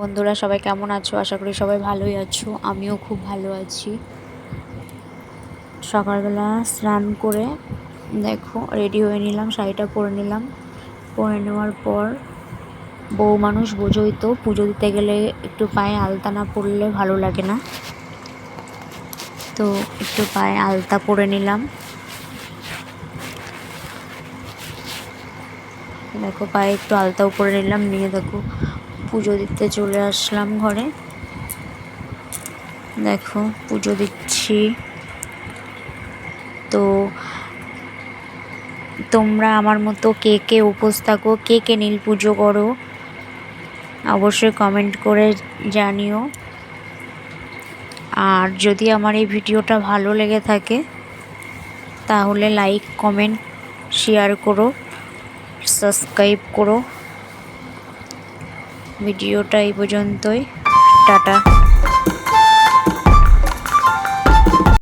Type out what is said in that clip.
বন্ধুরা, সবাই কেমন আছো? আশা করি সবাই ভালোই আছো। আমিও খুব ভালো আছি। সকালবেলা স্নান করে, দেখো রেডি হয়ে নিলাম, শাড়িটা পরে নিলাম। পরে নেওয়ার পর বউ মানুষ বোঝোই তো, পুজো দিতে গেলে একটু পায়ে আলতা না পরলে ভালো লাগে না। তো একটু পায়ে আলতা পরে নিলাম। দেখো, পায়ে একটু আলতাও পরে নিলাম, নিয়ে দেখো পুজো দিতে চলে আসলাম ঘরে। দেখো, পুজো দিচ্ছি। তো তোমরা আমার মতো কে কে উপোস থাকো, কে কে নীল পুজো করো, অবশ্যই কমেন্ট করে জানিও। আর যদি আমার এই ভিডিওটা ভালো লেগে থাকে, তাহলে লাইক কমেন্ট শেয়ার করো সাবস্ক্রাইব করো। ভিডিওটা এই পর্যন্তই। টাটা।